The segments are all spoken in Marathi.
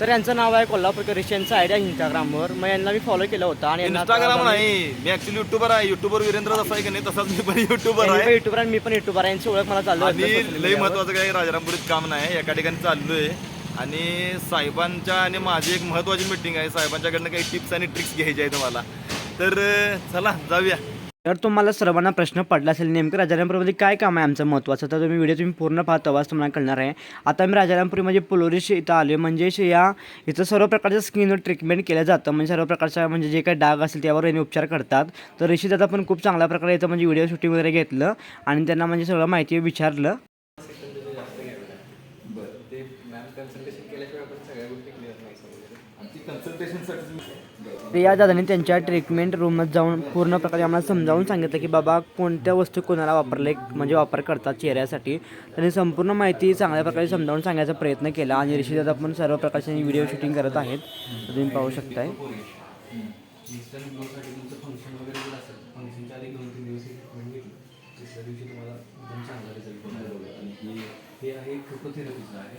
तर यांचं नाव आहे कोल्हापूर करिश यांचं आयडिया इंस्टाग्रामवर मग यांना मी फॉलो केलं होतं आणि यांना आता- इंस्टाग्राम नाही. मी ऍक्च्युली युट्यूबर आहे. युट्यूबर वीरेंद्र जसा आहे की नाही तसाच मी पण युट्यूबर यांनी पण आहे युट्यूबर आणि मी पण युट्यूबर आहे. यांची ओळख मला चालू social आणि लई media वर. महत्वाचं काही राजारामपुरीत काम नाही. एका ठिकाणी चाललोय. आणि साहेबांच्या आणि माझी एक महत्वाची मीटिंग आहे. साहेबांच्याकडनं काही टिप्स आणि ट्रिक्स घ्यायचे आहेत मला. तर अं, चला जाऊया. तर तुम्हाला सर्वांना प्रश्न पडला असेल नेमकं राजारामपुरीमध्ये काय काम आहे आमचं महत्त्वाचं? तर तुम्ही व्हिडिओ तुम्ही पूर्ण पाहता तेव्हाच तुम्हाला कळणार आहे. आता मी राजारामपुरीमध्ये पुलोरीश इथं आलो म्हणजे या इथं सर्व प्रकारच्या स्किनवर ट्रीटमेंट केलं जातं. म्हणजे सर्व प्रकारच्या म्हणजे जे काही डाग असेल त्यावर यांनी उपचार करतात. तर ऋषी दादा पण खूप चांगल्या प्रकारे इथं म्हणजे व्हिडिओ शूटिंग वगैरे घेतलं आणि त्यांना म्हणजे सगळं माहिती विचारलं. तर या दादाने त्यांच्या ट्रीटमेंट रूममध्ये जाऊन पूर्ण प्रकारे आम्हाला समजावून सांगितलं की बाबा कोणत्या वस्तू कोणाला वापरले म्हणजे वापर करतात चेहऱ्यासाठी. त्यांनी संपूर्ण माहिती चांगल्या प्रकारे समजावून सांगायचा प्रयत्न केला आणि ऋषी दादा पण सर्व प्रकारचे व्हिडिओ शूटिंग करत आहेत. तुम्ही पाहू शकताय. तिसऱ्या दिवशी तुम्हाला एकदम चांगला रिझल्ट बघायला मिळेल आणि ही हे आहे फोटोथेरपीचं आहे.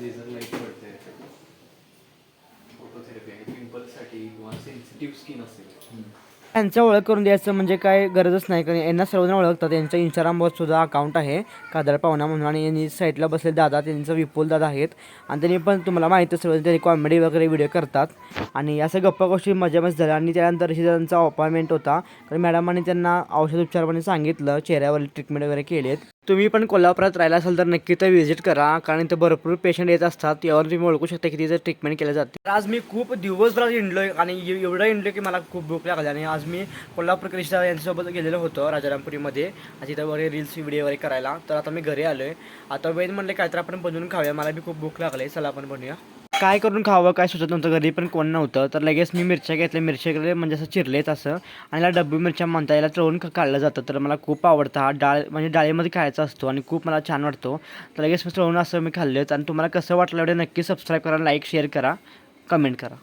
लेझर लाइट पडते फोटोथेरपी आहे. पिंपलसाठी किंवा सेन्सिटिव्ह स्किन असेल. त्यांचं ओळख करून द्यायचं म्हणजे काय गरजच नाही कारण यांना सर्वजण ओळखतात. यांचं इंस्टाग्रामवर सुद्धा अकाउंट आहे कादर पाहुणा म्हणून. आणि यांनी साईडला बसले दादा त्यांचं विपुल दादा आहेत. आणि त्यांनी पण तुम्हाला माहिती सर्व म्हणजे त्यांनी कॉमेडी वगैरे व्हिडिओ करतात. आणि असं गप्पा गोष्टी मजा मस्त झाल्या. आणि त्यानंतर त्यांचा अपॉइंटमेंट होता. कारण मॅडमांनी त्यांना औषध उपचारपणे सांगितलं चेहऱ्यावर ट्रीटमेंट वगैरे केलेत. तुम्ही पण कोल्हापुरात राहिला असाल तर नक्की तर व्हिजिट करा कारण इथं भरपूर पेशंट येत असतात. यावर तुम्ही ओळखू शकता की तिथे ट्रीटमेंट केलं जाते आज मी खूप दिवसभरात हिंडलोय आणि एवढं हिंडलोय की मला खूप भूक लागली आणि आज मी कोल्हापूर कृष्णा यांच्यासोबत गेलेलो होतो राजारामपुरीमध्ये. आणि तिथं वगैरे रील्स व्हिडिओ वगैरे करायला. तर आता मी घरी आलोय. आता वेळ म्हणलं काय तर आपण बनवून खाऊया. मला बी खूप भूक लागली. चला आपण बनवूया. काय करून खावं काय सुचत नव्हतं घरी पण कोण नव्हतं. तर लगेच मी मिरच्या घेतल्या. मिरच्या म्हणजे असं चिरलेत असं. आणि याला डब्बी मिरच्या म्हणता याला तळून काढलं जातं. तर मला खूप आवडतं हा डाळ म्हणजे डाळीमध्ये खायचा असतो आणि खूप मला छान वाटतो. तर लगेच मी चळून असं मी खाल्लेच आणि तुम्हाला कसं वाटलं एवढं नक्की सबस्क्राईब करा लाईक शेअर करा कमेंट करा.